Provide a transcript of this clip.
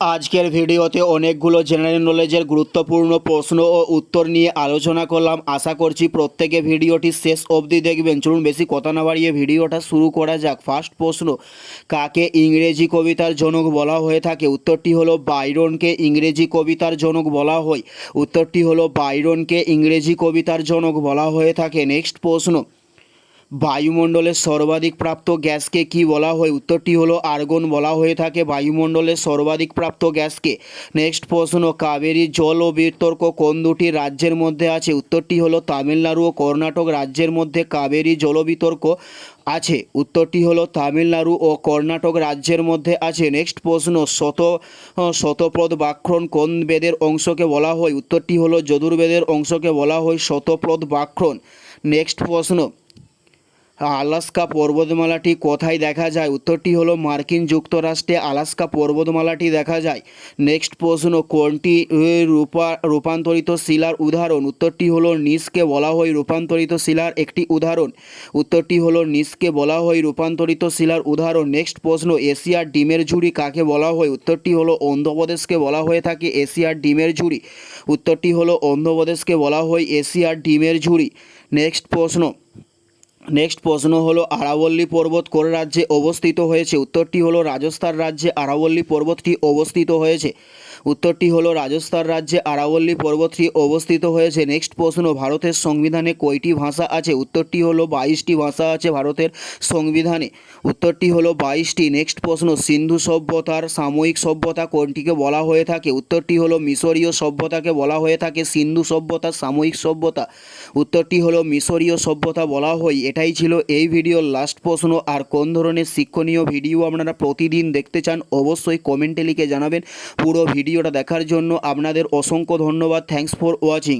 আজকের ভিডিওতে অনেকগুলো জেনারেল নলেজের গুরুত্বপূর্ণ প্রশ্ন ও উত্তর নিয়ে আলোচনা করলাম। আশা করছি প্রত্যেকে ভিডিওটি শেষ অবধি দেখবেন। চলুন বেশি কথা না বাড়িয়ে ভিডিওটা শুরু করা যাক। ফার্স্ট প্রশ্ন, কাকে ইংরেজি কবিতার জনক বলা হয়ে থাকে? উত্তরটি হলো, বাইরনকে ইংরেজি কবিতার জনক বলা হয়। উত্তরটি হলো, বাইরনকে ইংরেজি কবিতার জনক বলা হয়ে থাকে। নেক্সট প্রশ্ন বায়ুমণ্ডলের সর্বাধিক প্রাপ্ত গ্যাসকে কি বলা হয়? উত্তরটি হলো আর্গন বলা হয়ে থাকে বায়ুমণ্ডলের সর্বাধিক প্রাপ্ত গ্যাসকে। নেক্সট প্রশ্ন, কাবেরী জল ও বিতর্ক কোন দুটি রাজ্যের মধ্যে আছে? উত্তরটি হলো তামিলনাড়ু ও কর্ণাটক রাজ্যের মধ্যে কাবেরী জল বিতর্ক আছে। উত্তরটি হলো তামিলনাড়ু ও কর্ণাটক রাজ্যের মধ্যে আছে। নেক্সট প্রশ্ন, শত শতপদ বাক্রণ কোন বেদের অংশকে বলা হয়? উত্তরটি হলো যদুর্বেদের অংশকে বলা হয় শতপ্রদ বাক্রণ। নেক্সট প্রশ্ন আলাস্কা পর্বতমালাটি কোথায় দেখা যায়? উত্তরটি হলো মার্কিন যুক্তরাষ্ট্রে আলাস্কা পর্বতমালাটি দেখা যায়। নেক্সট প্রশ্ন, কোনটি রূপা, রূপান্তরিত শিলার উদাহরণ? উত্তরটি হলো নিসকে বলা হয় রূপান্তরিত শিলার একটি উদাহরণ। উত্তরটি হলো নিসকে বলা হয় রূপান্তরিত শিলার উদাহরণ। নেক্সট প্রশ্ন, এশিয়ার ডিমের ঝুড়ি কাকে বলা হয়? উত্তরটি হলো অন্ধ্রপ্রদেশকে বলা হয়ে থাকে এশিয়ার ডিমের ঝুড়ি। উত্তরটি হলো অন্ধ্রপ্রদেশকে বলা হয় এশিয়ার ডিমের ঝুড়ি। নেক্সট প্রশ্ন নেক্সট প্রশ্ন হলো, আরাবল্লী পর্বত কোন রাজ্যে অবস্থিত হয়েছে? উত্তরটি হলো, রাজস্থান রাজ্যে আরাবল্লী পর্বতটি অবস্থিত হয়েছে। উত্তরটি হলো, রাজস্থান রাজ্যে আরাবল্লী পর্বতটি অবস্থিত হয়েছে। নেক্সট প্রশ্ন, ভারতের সংবিধানে কয়টি ভাষা আছে? উত্তরটি হলো, বাইশটি ভাষা আছে ভারতের সংবিধানে। উত্তরটি হলো, বাইশটি। নেক্সট প্রশ্ন, সিন্ধু সভ্যতার সাময়িক সভ্যতা কোনটিকে বলা হয়ে থাকে? উত্তরটি হলো, মিশরীয় সভ্যতাকে বলা হয়ে থাকে, সিন্ধু সভ্যতার সাময়িক সভ্যতা। উত্তরটি হলো, মিশরীয় সভ্যতা বলা হয়। এটাই ছিল এই ভিডিওর লাস্ট প্রশ্ন। আর কোন ধরনের শিক্ষণীয় ভিডিও আপনারা প্রতিদিন দেখতে চান, অবশ্যই কমেন্টে লিখে জানাবেন। পুরো ভিডিওটা দেখার জন্য আপনাদের অসংখ্য ধন্যবাদ। Thanks for watching